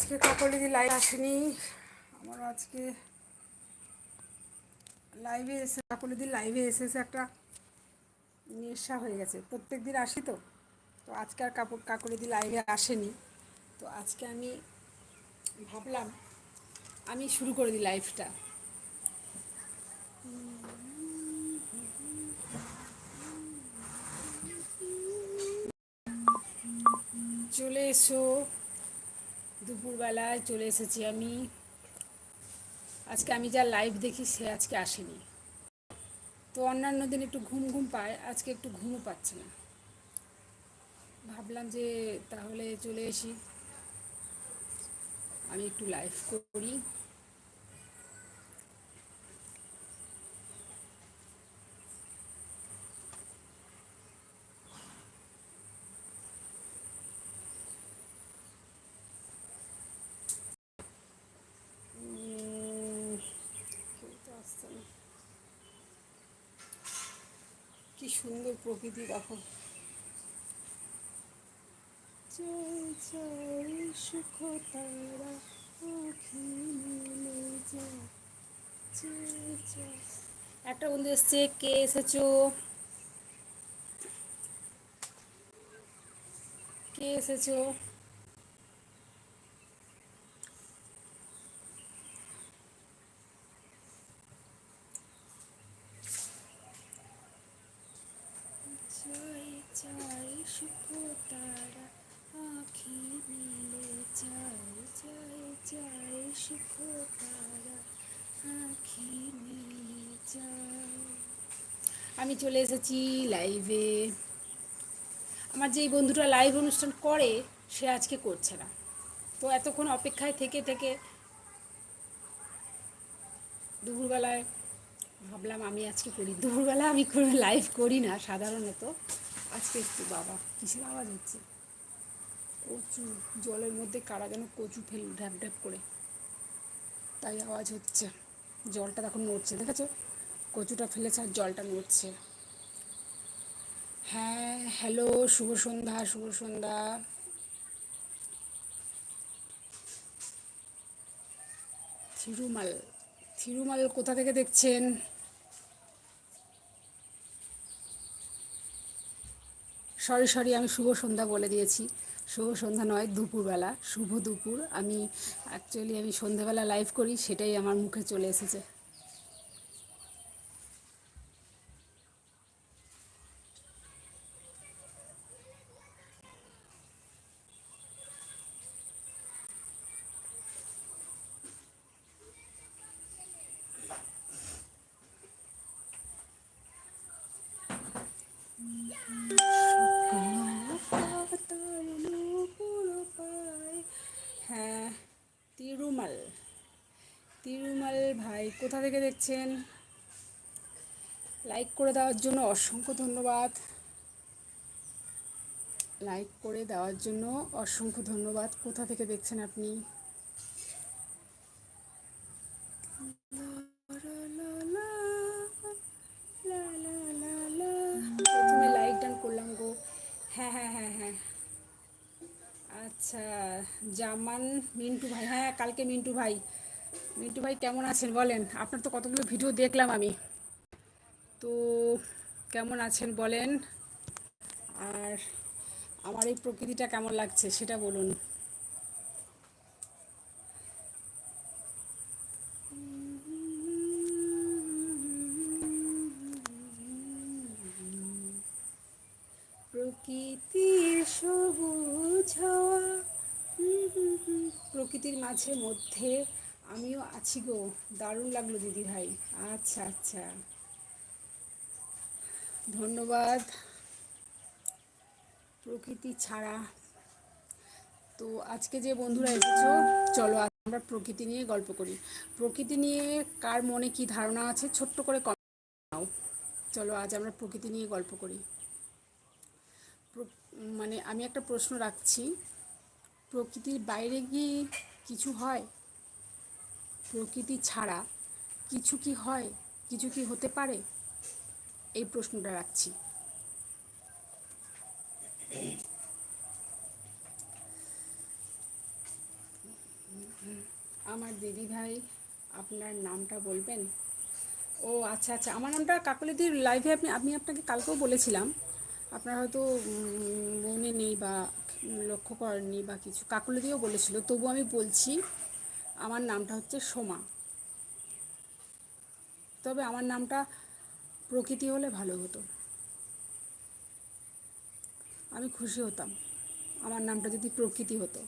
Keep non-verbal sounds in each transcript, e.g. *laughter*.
আজকে কাকলিদি লাইভ আসেনি। আমার আজকে লাইভে এসে কাকলিদি লাইভে এসে এসে একটা নেশা হয়ে গেছে। প্রত্যেক দিন আসি তো। তো আজকে আর কাপড় কাকলিদি লাইভে আসেনি। তো আজকে আমি ভাবলাম, আমি শুরু করে দিই লাইভটা চলে এসো। দুপুরবেলায় চলে এসেছি আমি। আজকে আমি যা লাইভ দেখি সে আজকে আসেনি। তো অন্যান্য দিন একটু ঘুম ঘুম পায়, আজকে একটু ঘুমও পাচ্ছে না। ভাবলাম যে তাহলে চলে এসি। আমি একটু লাইভ করি উম, কেউ তো আসছে না। সুন্দর প্রকৃতি দেখো। একটা বন্ধু এসছে কে এসেছ? কে এসেছ জয় সুখ তারা আখি মিলে জয় জয় সুখ তারা আখি মিলে জয় আমি চলে এসেছি লাইভে আমার যেই বন্ধুটা লাইভ অনুষ্ঠান করে, সে আজকে করছে না। তো এতক্ষণ অপেক্ষায় থেকে থেকে দুপুরবেলায় ভাবলাম আমি আজকে করি। দুপুরবেলা আমি লাইভ করি না, সাধারণত। আজকে একটু বাবা, কিসের আওয়াজ হচ্ছে? কচু, জলের মধ্যে কারা যেন কচু ফেল, ঢ্যাপ ঢ্যাপ করে। তাই আওয়াজ হচ্ছে। জলটা তখন নড়ছে, দেখেছ? কচুটা ফেলেছে আর জলটা নড়ছে। হ্যাঁ হ্যালো, শুভ সন্ধ্যা শুভ সন্ধ্যা। থিরুমাল থিরুমাল কোথা থেকে দেখছেন? সরি সরি, আমি শুভ সন্ধ্যা বলে দিয়েছি। শুভ সন্ধ্যা নয়, দুপুরবেলা। শুভ দুপুর। আমি অ্যাকচুয়ালি আমি সন্ধ্যাবেলা লাইভ করি, সেটাই আমার মুখে চলে এসেছে হ্যাঁ তিরুমাল তিরুমাল ভাই কোথা থেকে দেখছেন? লাইক করে দেওয়ার জন্য অসংখ্য ধন্যবাদ। লাইক করে দেওয়ার জন্য অসংখ্য ধন্যবাদ। কোথা থেকে দেখছেন আপনি? প্রথমে লাইক ডান করলাম গো। হ্যাঁ হ্যাঁ হ্যাঁ হ্যাঁ। আচ্ছা জামান মিন্টু ভাই। হ্যাঁ কালকে মিন্টু ভাই। মিন্টু ভাই, কেমন আছেন বলেন? আপনার তো কতগুলো ভিডিও দেখলাম আমি। তো কেমন আছেন বলেন? আর আমার এই প্রকৃতিটা কেমন লাগছে সেটা বলুন। প্রকৃতির সবুজ। প্রকৃতির মাঝে মধ্যে আমিও আছি গো। দারুণ লাগল দিদি ভাই। আচ্ছা আচ্ছা। ধন্যবাদ। প্রকৃতি ছাড়া। তো আজকে যে বন্ধুরা এসেছ, চলো আমরা প্রকৃতি নিয়ে গল্প করি। প্রকৃতি নিয়ে কার মনে কি ধারণা আছে, ছোট্ট করে comment নাও। চলো আজ আমরা প্রকৃতি নিয়ে গল্প করি। মানে আমি একটা প্রশ্ন রাখছি। প্রকৃতির বাইরে কি কিছু হয়? প্রকৃতি ছাড়া কিছু কি হয়, কিছু কি হতে পারে? এই প্রশ্নটা রাখছি। আমার দিদি ভাই, আপনার নামটা বলবেন? ও আচ্ছা আচ্ছা আমার নামটা কাকলিদির লাইভে আপনি, আমি আপনাকে কালকেও বলেছিলাম। আপনার হয়তো মনে নেই বা লক্ষ্য করেননি বা কিছু, কাকলিদিও বলেছিল তবু আমি বলছি আমার নামটা হচ্ছে সোমা। তবে আমার নামটা প্রকৃতি হলে ভালো হতো। আমি খুশি হতাম। আমার নামটা যদি প্রকৃতি হতো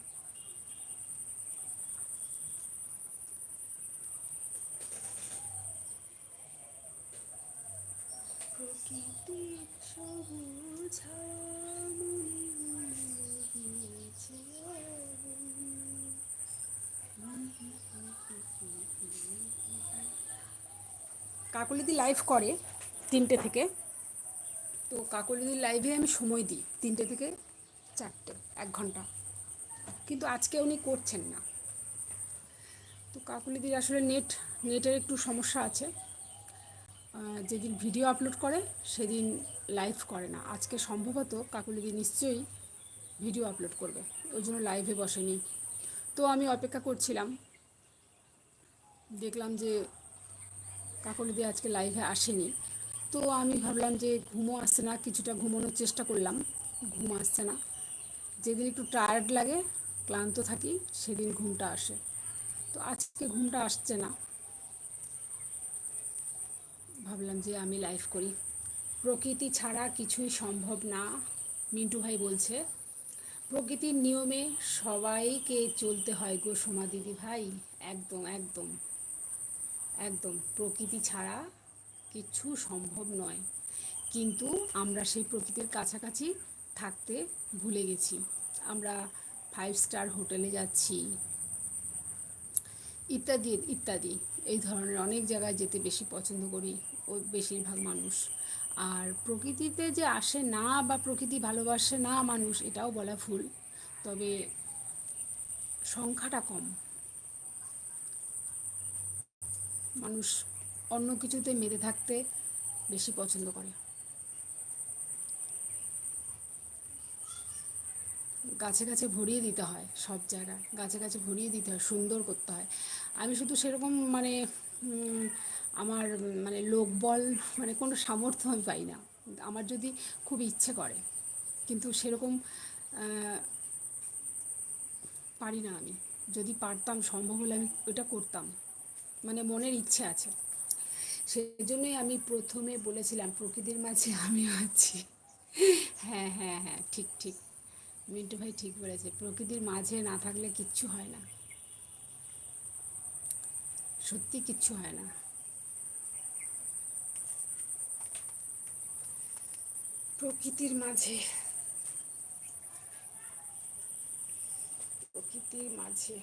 প্রকৃতি সবুজ হাওয়া মনে মনে লেগেছে কাকলিদি লাইভ করে তিনটে থেকে। তো কাকলিদির লাইভে আমি সময় দিই তিনটে থেকে চারটে, এক ঘণ্টা। কিন্তু আজকে উনি করছেন না। তো কাকলিদির আসলে নেট নেটের একটু সমস্যা আছে। যেদিন ভিডিও আপলোড করে, সেদিন লাইভ করে না। আজকে সম্ভবত কাকুলিদি নিশ্চয়ই ভিডিও আপলোড করবে। ওই জন্য লাইভে বসেনি। তো আমি অপেক্ষা করছিলাম। দেখলাম যে কাকুলিদি আজকে লাইভে আসেনি। তো আমি ভাবলাম যে ঘুমও আসছে না, কিছুটা ঘুমানোর চেষ্টা করলাম। ঘুম আসছে না। যেদিন একটু টায়ার্ড লাগে, ক্লান্ত থাকি, সেদিন ঘুমটা আসে। তো আজকে ঘুমটা আসছে না। ভাবলাম যে আমি লাইভ করি। প্রকৃতি ছাড়া কিছুই সম্ভব না, মিন্টু ভাই বলছে। প্রকৃতির নিয়মে সবাইকে চলতে হয় গো সোমা দিদি ভাই। একদম একদম। একদম, প্রকৃতি ছাড়া কিছু সম্ভব নয়। কিন্তু আমরা সেই প্রকৃতির কাছাকাছি থাকতে ভুলে গেছি। আমরা ফাইভ স্টার হোটেলে যাচ্ছি। ইত্যাদি ইত্যাদি। এই ধরনের অনেক জায়গায় যেতে বেশি পছন্দ করি ও বেশিরভাগ মানুষ। আর প্রকৃতিতে যে আসে না বা প্রকৃতি ভালোবাসে না মানুষ, এটাও বলা ভুল। তবে সংখ্যাটা কম। মানুষ অন্য কিছুতে মেতে থাকতে বেশি পছন্দ করে। গাছে গাছে ভরিয়ে দিতে হয় সব জায়গায়। গাছে গাছে ভরিয়ে দিতে হয়, সুন্দর করতে হয়। আমি শুধু সেরকম মানে আমার মানে লোকবল মানে কোনো সামর্থ্য আমি পাই না। আমার যদি খুব ইচ্ছে করে, কিন্তু সেরকম পারি না আমি। যদি পারতাম, সম্ভব হলে আমি ওটা করতাম। মানে মনের ইচ্ছে আছে। সেই জন্যই আমি প্রথমে বলেছিলাম, প্রকৃতির মাঝে আমি আছি। হ্যাঁ হ্যাঁ হ্যাঁ ঠিক ঠিক। মিন্টু ভাই ঠিক বলেছে, প্রকৃতির মাঝে না থাকলে কিচ্ছু হয় না। সত্যি কিচ্ছু হয় না। প্রকৃতির মাঝে প্রকৃতির মাঝে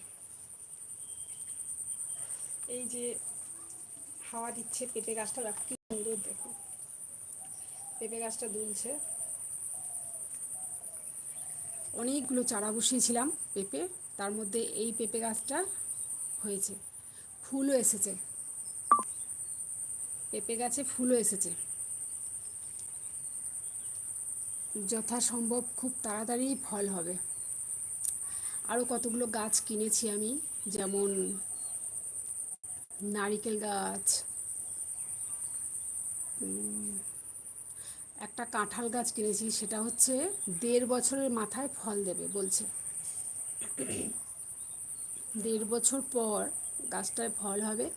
এই যে হাওয়া দিচ্ছে, পেঁপে গাছটা কি সুন্দর দেখো। পেঁপে গাছটা দুলছে। অনেকগুলো চারা বসিয়েছিলাম পেঁপে, তার মধ্যে এই পেঁপে গাছটা হয়েছে। ফুলও এসেছে। পেঁপে গাছে ফুলও এসেছে। যথাসম্ভব খুব তাড়াতাড়ি ফল হবে। আরও কতগুলো গাছ কিনেছি আমি, যেমন নারিকেল গাছ। একটা কাঁঠাল গাছ কিনেছি, সেটা হচ্ছে দেড় বছরের মাথায় ফল দেবে বলছে। দেড় বছর পর গাছটায় ফল হবে।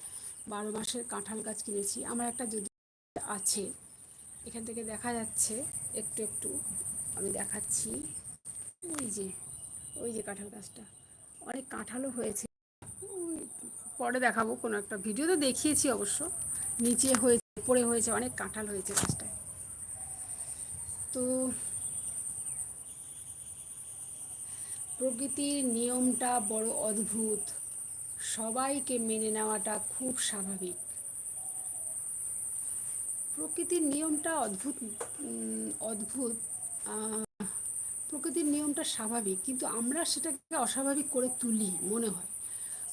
বারো মাসের কাঁঠাল গাছ কিনেছি। আমার একটা যদি আছে, এখান থেকে দেখা যাচ্ছে, একটু একটু আমি দেখাচ্ছি। ওই যে ওই যে কাঁঠাল গাছটা। অনেক কাঁঠালও হয়েছে। পরে দেখাবো কোনো একটা ভিডিও। তো দেখিয়েছি অবশ্য। নিচে হয়েছে, উপরে হয়েছে, অনেক কাঁঠাল হয়েছে গাছটায়। তো প্রকৃতির নিয়মটা বড় অদ্ভুত। সবাইকে মেনে নেওয়াটা খুব স্বাভাবিক। প্রকৃতির নিয়মটা অদ্ভুত অদ্ভুত প্রকৃতির নিয়মটা স্বাভাবিক, কিন্তু আমরা সেটাকে অস্বাভাবিক করে তুলি মনে হয়।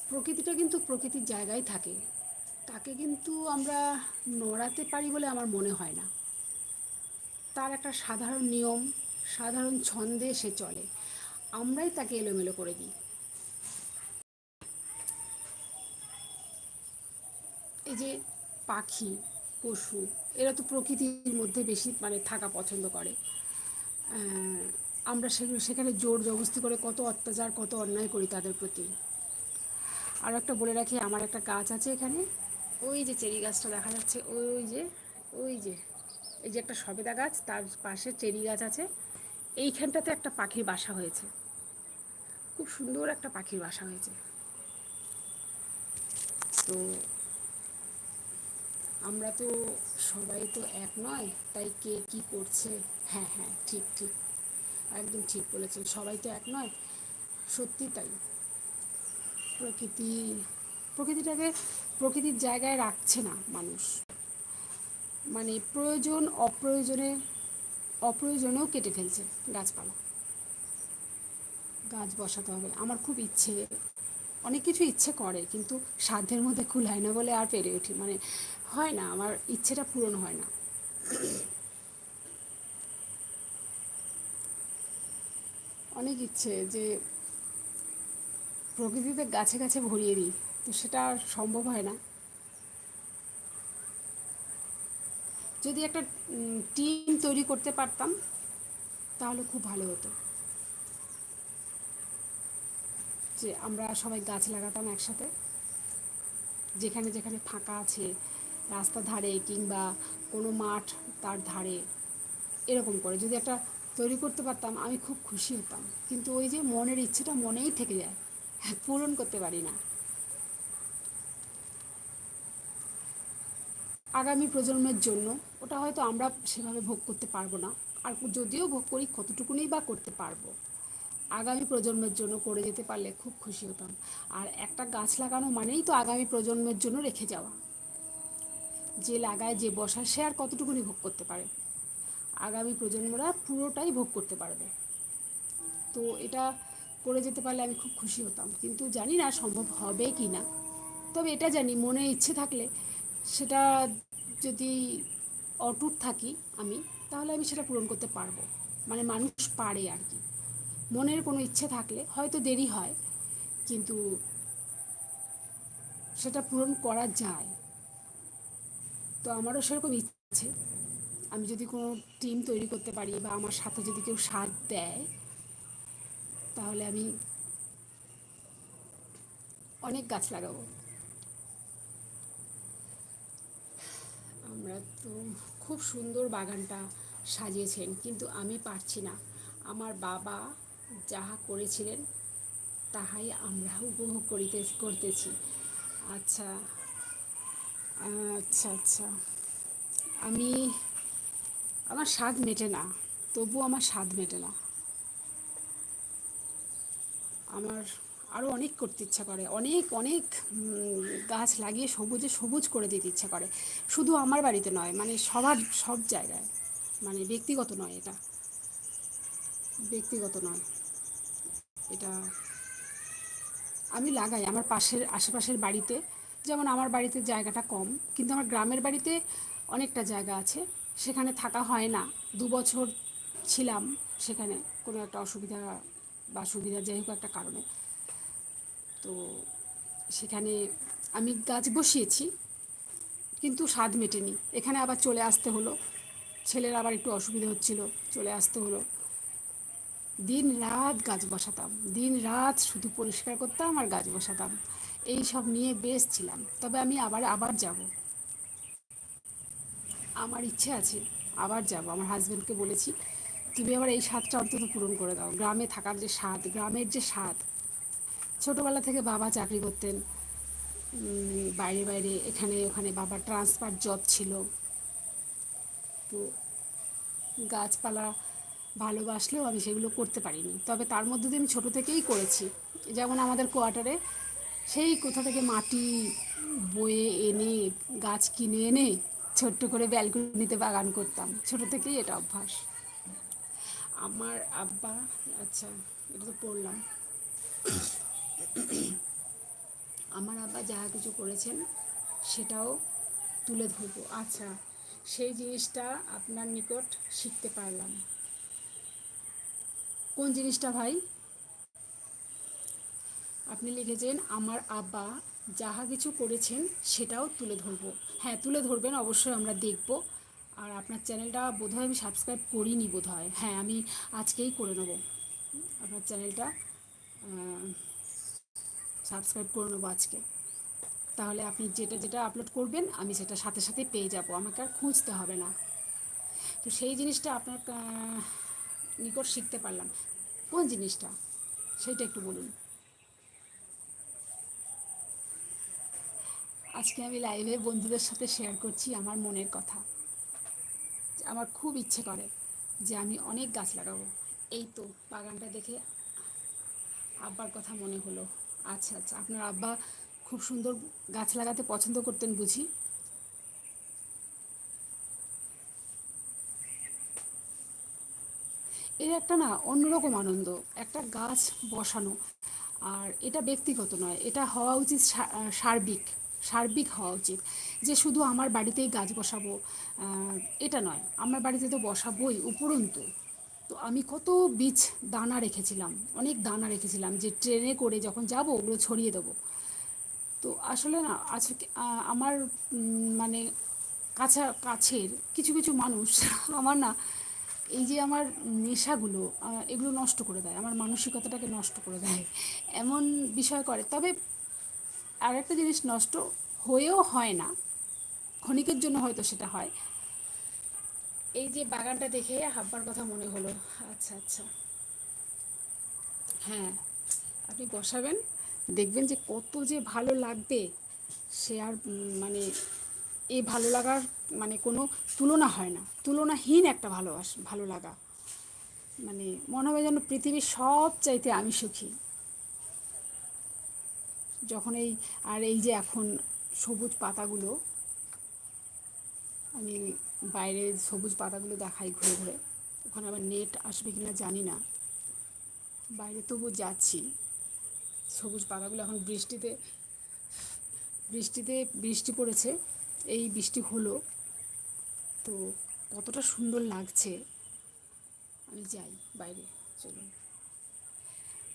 প্রকৃতিটা কিন্তু প্রকৃতির জায়গায় থাকে। তাকে কিন্তু আমরা নড়াতে পারি বলে আমার মনে হয় না। তার একটা সাধারণ নিয়ম, সাধারণ ছন্দে সে চলে। আমরাই তাকে এলোমেলো করে দিই। এই যে পাখি, পশু, এরা তো প্রকৃতির মধ্যে বেশি মানে থাকা পছন্দ করে। আমরা সেগুলো, সেখানে জোর জবস্তি করে কত অত্যাচার, কত অন্যায় করি তাদের প্রতি। আর একটা বলে রাখি, আমার একটা গাছ আছে এখানে। ওই যে চেরি গাছটা দেখা যাচ্ছে, ওই যে ওই যে, এই যে একটা সবেদা গাছ, তার পাশে চেরি গাছ আছে। এইখানটাতে একটা পাখির বাসা হয়েছে। খুব সুন্দর একটা পাখির বাসা হয়েছে। তো আমরা তো সবাই তো এক নয়, তাই কে কি করছে? হ্যাঁ হ্যাঁ ঠিক ঠিক, একদম ঠিক বলেছেন। সবাই তো এক নয়, সত্যি তাই। প্রকৃতি, প্রকৃতিটাকে প্রকৃতির জায়গায় রাখছে না মানুষ। মানে প্রয়োজন, অপ্রয়োজনে, অপ্রয়োজনেও কেটে ফেলছে গাছপালা। গাছ বসাতে হবে, আমার খুব ইচ্ছে। অনেক কিছু ইচ্ছে করে, কিন্তু সাধ্যের মধ্যে কুলায় না বলে আর পেরে উঠি। মানে হয় না, আমার ইচ্ছেটা পূরণ হয় না। অনেক ইচ্ছে যে প্রকৃতিতে গাছে গাছে ভরিয়ে দিই, তো সেটা আর সম্ভব হয় না। যদি একটা টিম তৈরি করতে পারতাম, তাহলে খুব ভালো হতো। যে আমরা সবাই গাছ লাগাতাম একসাথে, যেখানে যেখানে ফাঁকা আছে রাস্তার ধারে কিংবা কোনো মাঠ তার ধারে, এরকম করে। যদি একটা তৈরি করতে পারতাম, আমি খুব খুশি হতাম। কিন্তু ওই যে মনের ইচ্ছেটা মনেই থেকে যায়। পূরণ করতে পারি না। আগামী প্রজন্মের জন্য ওটা হয়তো আমরা সেভাবে ভোগ করতে পারব না। আর যদিও ভোগ করি, কতটুকুনি বা করতে পারব। আগামী প্রজন্মের জন্য করে যেতে পারলে খুব খুশি হতাম। আর একটা গাছ লাগানো মানেই তো আগামী প্রজন্মের জন্য রেখে যাওয়া। যে লাগায়, যে বসায়, সে আর কতটুকুনি ভোগ করতে পারে। আগামী প্রজন্মরা পুরোটাই ভোগ করতে পারবে। তো এটা করে যেতে পারলে আমি খুব খুশি হতাম। কিন্তু জানি না সম্ভব হবে কি না। তবে এটা জানি, মনে ইচ্ছে থাকলে সেটা যদি অটুট থাকি আমি, তাহলে আমি সেটা পূরণ করতে পারব। মানে মানুষ পারে আর কি। মনের কোনো ইচ্ছে থাকলে হয়তো দেরি হয়, কিন্তু সেটা পূরণ করা যায়। তো আমারও সেরকম ইচ্ছে। আমি যদি কোনো টিম তৈরি করতে পারি বা আমার সাথে যদি কেউ সাথ দেয় তাহলে আমি অনেক গাছ লাগাবো। আমরা তো খুব সুন্দর বাগানটা সাজিয়েছেন, কিন্তু আমি পারছি না। আমার বাবা যাহা করেছিলেন, তাহাই আমরা উপভোগ করিতে, করতেছি। আচ্ছা আচ্ছা আচ্ছা। আমি, আমার স্বাদ মেটে না তবু আমার স্বাদ মেটে না। আমার আরও অনেক করতে ইচ্ছা করে। অনেক অনেক গাছ লাগিয়ে সবুজে সবুজ করে দিতে ইচ্ছা করে। শুধু আমার বাড়িতে নয় মানে সবার, সব জায়গায়। মানে ব্যক্তিগত নয় এটা। ব্যক্তিগত নয়। এটা আমি লাগাই আমার পাশের, আশেপাশের বাড়িতে। যেমন আমার বাড়িতে জায়গাটা কম, কিন্তু আমার গ্রামের বাড়িতে অনেকটা জায়গা আছে। সেখানে থাকা হয় না। দু বছর ছিলাম সেখানে। কোনো একটা অসুবিধা বা সুবিধা যাই হোক একটা কারণে। তো সেখানে আমি গাছ বসিয়েছি, কিন্তু স্বাদ মেটেনি। এখানে আবার চলে আসতে হলো। ছেলের আবার একটু অসুবিধা হচ্ছিল, চলে আসতে হলো। দিন রাত গাছ বসাতাম, দিন রাত শুধু পরিষ্কার করতাম আর গাছ বসাতাম। এই সব নিয়ে বেশ ছিলাম, তবে আমি আবার আবার যাব। আমার ইচ্ছে আছে, আবার যাব। আমার হাজব্যান্ডকে বলেছি তুমি আবার এই স্বাদটা অন্তত পূরণ করে দাও। গ্রামে থাকার যে স্বাদ, গ্রামের যে স্বাদ। ছোটোবেলা থেকে বাবা চাকরি করতেন। বাইরে বাইরে এখানে ওখানে বাবার ট্রান্সফার জব ছিল। তো গাছপালা ভালোবাসলেও আমি সেগুলো করতে পারিনি। তবে তার মধ্যে দিয়ে আমি ছোটো থেকেই করেছি। যেমন আমাদের কোয়ার্টারে সেই কোথা থেকে মাটি বয়ে এনে, গাছ কিনে এনে ছোট্ট করে ব্যালকনিতে বাগান করতাম। ছোট থেকেই এটা অভ্যাস। আমার আব্বা আচ্ছা এটা তো পড়লাম। আমার আব্বা যাহা কিছু করেছেন, সেটাও তুলে ধরবো। আচ্ছা সেই জিনিসটা আপনার নিকট শিখতে পারলাম। কোন জিনিসটা ভাই? আপনি লিখেছেন, আমার আব্বা যাহা কিছু করেছেন, সেটাও তুলে ধরবো। হ্যাঁ তুলে ধরবেন, অবশ্যই আমরা দেখব। আর আপনার চ্যানেলটা বোধহয় আমি সাবস্ক্রাইব করিনি বোধহয়। হ্যাঁ আমি আজকেই করে নেব। আপনার চ্যানেলটা সাবস্ক্রাইব করে নেব আজকে। তাহলে আপনি যেটা যেটা আপলোড করবেন, আমি সেটা সাথে সাথে পেয়ে যাব। আমাকে আর খুঁজতে হবে না। তো সেই জিনিসটা আপনার নিকট শিখতে পারলাম। কোন জিনিসটা? সেইটা একটু বলুন। আজকে আমি লাইভে বন্ধুদের সাথে শেয়ার করছি আমার মনের কথা। আমার খুব ইচ্ছে করে যে আমি অনেক গাছ লাগাবো। এই তো বাগানটা দেখে আব্বার কথা মনে হলো। আচ্ছা আচ্ছা আপনার আব্বা খুব সুন্দর গাছ লাগাতে পছন্দ করতেন বুঝি? এর একটা না অন্যরকম আনন্দ, একটা গাছ বসানো। আর এটা ব্যক্তিগত নয়, এটা হওয়া উচিত সার্বিক সার্বিক হওয়া উচিত। যে শুধু আমার বাড়িতেই গাছ বসাবো এটা নয়, আমার বাড়িতে তো বসাবোই উপরন্তু। তো আমি কত বীজ দানা রেখেছিলাম, অনেক দানা রেখেছিলাম যে ট্রেনে করে যখন যাব ওগুলো ছড়িয়ে দেবো। তো আসলে না, আজকে আমার মানে কাছা, কাছের কিছু কিছু মানুষ *laughs* আমার না এই যে আমার নেশাগুলো এগুলো নষ্ট করে দেয়, আমার মানসিকতাটাকে নষ্ট করে দেয়, এমন বিষয় করে। তবে আর একটা জিনিস নষ্ট হয়েও হয় না ক্ষণিকের জন্য হয়তো সেটা হয়। এই যে বাগানটা দেখে হাব্বার কথা মনে হলো। আচ্ছা আচ্ছা। হ্যাঁ আপনি বসাবেন। দেখবেন যে কত যে ভালো লাগবে সে আর মানে এই ভালো লাগার মানে কোনো তুলনা হয় না। তুলনাহীন একটা ভালোবাস, ভালো লাগা। মানে মনে হবে যেন পৃথিবীর সব চাইতে আমি সুখী। যখন এই, আর এই যে এখন সবুজ পাতাগুলো আমি বাইরে সবুজ পাতাগুলো দেখাই ঘুরে ঘুরে। ওখানে আবার নেট আসবে কি না জানি না। বাইরে তবু যাচ্ছি। সবুজ পাতাগুলো এখন বৃষ্টিতে বৃষ্টিতে বৃষ্টি পড়েছে। এই বৃষ্টি হলো। তো কতটা সুন্দর লাগছে। আমি যাই বাইরে, চলুন।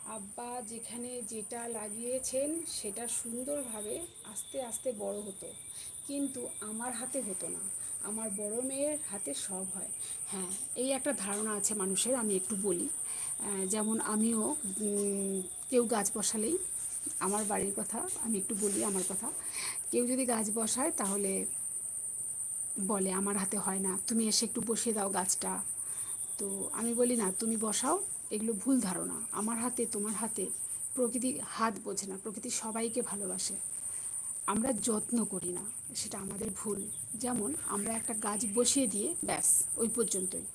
আব্বা যেখানে যেটা লাগিয়েছেন সেটা সুন্দরভাবে আস্তে আস্তে বড় হতো। কিন্তু আমার হাতে হতো না। আমার বড় মেয়ের হাতে সব হয়। হ্যাঁ এই একটা ধারণা আছে মানুষের, আমি একটু বলি। যেমন আমিও কেউ গাছ বসালেই আমার বাড়ির কথা, আমি একটু বলি আমার কথা। কেউ যদি গাছ বসায় তাহলে বলে, আমার হাতে হয় না, তুমি এসে একটু বসিয়ে দাও গাছটা। তো আমি বলি, না, তুমি বসাও, এগুলো ভুল ধারণা। আমার হাতে, তোমার হাতে প্রকৃতি হাত বোঝে না, প্রকৃতি সবাইকে ভালোবাসে। আমরা যত্ন করি না, সেটা আমাদের ভুল। যেমন আমরা একটা গাছ বসিয়ে দিয়ে, ব্যাস, ওই পর্যন্তই।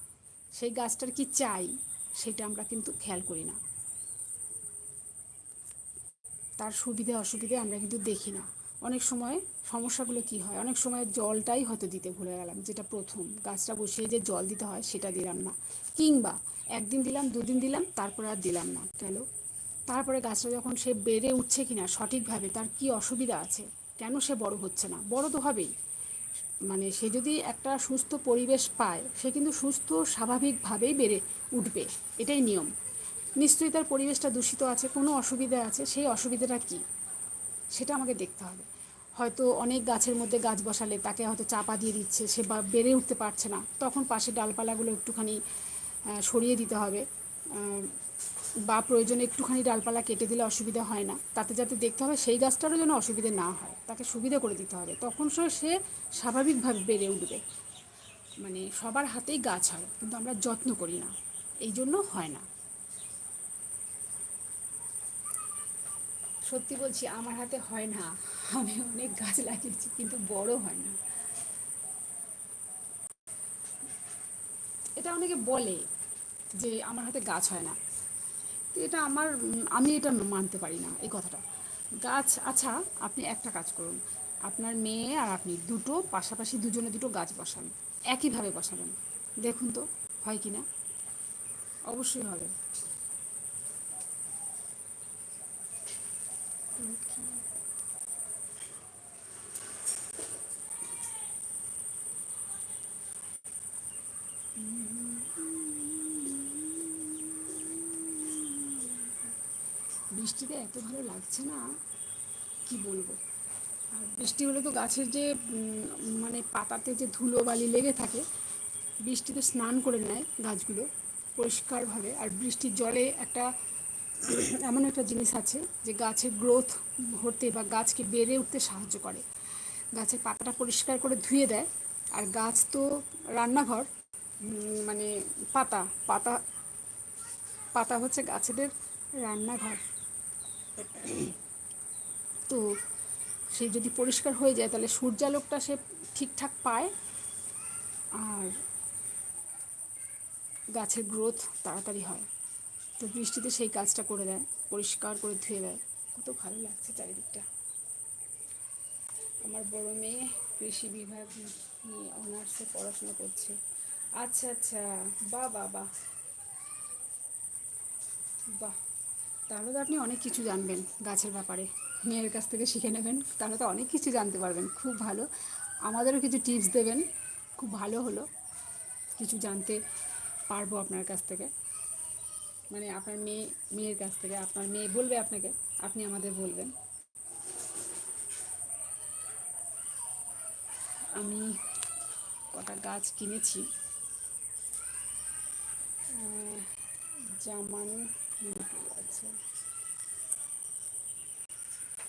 সেই গাছটার কি চাই, সেটা আমরা কিন্তু খেয়াল করি না। তার সুবিধে, অসুবিধে আমরা কিন্তু দেখি না। অনেক সময় সমস্যাগুলো কি হয়? অনেক সময় জলটাই হয়তো দিতে ভুলে গেলাম, যেটা প্রথম। গাছটা বসিয়ে যে জল দিতে হয়, সেটা দিলাম না। কিংবা একদিন দিলাম, দুদিন দিলাম, তারপরে আর দিলাম না। গেল তারপরে গাছটা যখন সে বেড়ে উঠছে কিনা সঠিকভাবে তার কি অসুবিধা আছে? কেন সে বড় হচ্ছে না? বড় তো হবেই। মানে সে যদি একটা সুস্থ পরিবেশ পায়, সে কিন্তু সুস্থ স্বাভাবিকভাবেই বেড়ে উঠবে। এটাই নিয়ম। নিশ্চয়ই তার পরিবেশটা দূষিত আছে, কোনো অসুবিধা আছে, সেই অসুবিধাটা কী? সেটা আমাকে দেখতে হবে। হয়তো অনেক গাছের মধ্যে গাছ বসালে তাকে হয়তো চাপা দিয়ে দিচ্ছে, সে বেড়ে উঠতে পারছে না। তখন পাশে ডালপালাগুলো একটুখানি সরিয়ে দিতে হবে। বা প্রয়োজনে একটুখানি ডালপালা কেটে দিলে অসুবিধা হয় না। তাতে যাতে দেখতে হবে সেই গাছটারও যেন অসুবিধে না হয়। তাকে সুবিধা করে দিতে হবে। তখন সে স্বাভাবিকভাবে বেড়ে উঠবে। মানে সবার হাতেই গাছ হয়, কিন্তু আমরা যত্ন করি না। এই জন্য হয় না। সত্যি বলছি, আমার হাতে হয় না। আমি অনেক গাছ লাগিয়েছি, কিন্তু বড় হয় না। এটা অনেকে বলে যে আমার হাতে গাছ হয় না। এটা আমার, আমি এটা মানতে পারি না, এই কথাটা। গাছ আচ্ছা আপনি একটা কাজ করুন। আপনার মেয়ে আর আপনি দুটো, পাশাপাশি দুজনে দুটো গাছ বসান। একইভাবে বসাবেন। দেখুন তো, হয় কি না? অবশ্যই হবে। বৃষ্টিতে এত ভালো লাগছে না, কি বলব? আর বৃষ্টি হলে তো গাছের যে মানে পাতাতে যে ধুলো বালি লেগে থাকে, বৃষ্টিতে স্নান করে নেয় গাছগুলো পরিষ্কারভাবে। আর বৃষ্টির জলে একটা, *clears throat* এমন একটা জিনিস আছে যে গাছের গ্রোথ হতে বা গাছকে বেড়ে উঠতে সাহায্য করে। গাছের পাতাটা পরিষ্কার করে ধুয়ে দেয়, আর গাছ তো রান্নাঘর মানে পাতা পাতা পাতা হচ্ছে গাছেদের রান্নাঘর। তো সে যদি পরিষ্কার হয়ে যায়, তাহলে সূর্যালোকটা সে ঠিকঠাক পায় আর গাছের গ্রোথ তাড়াতাড়ি হয়। তো বৃষ্টিতে সেই কাজটা করে দেয়, পরিষ্কার করে ধুয়ে দেয়। কত ভালো লাগছে চারিদিকটা। আমার বড় মেয়ে কৃষি বিভাগ নিয়ে অনার্সে পড়াশোনা করছে। আচ্ছা আচ্ছা বা বাহ বাহ। বাহ। তাহলে তো আপনি অনেক কিছু জানবেন গাছের ব্যাপারে। মেয়ের কাছ থেকে শিখে নেবেন, তাহলে তো অনেক কিছু জানতে পারবেন। খুব ভালো। আমাদেরও কিছু টিপস দেবেন। খুব ভালো হলো। কিছু জানতে পারব আপনার কাছ থেকে। মানে আপনার মেয়ে, মেয়ের কাছ থেকে, আপনার মেয়ে বলবে আপনাকে, আপনি আমাদের বলবেন। আমি কটা গাছ কিনেছি। আহ, জামান আছে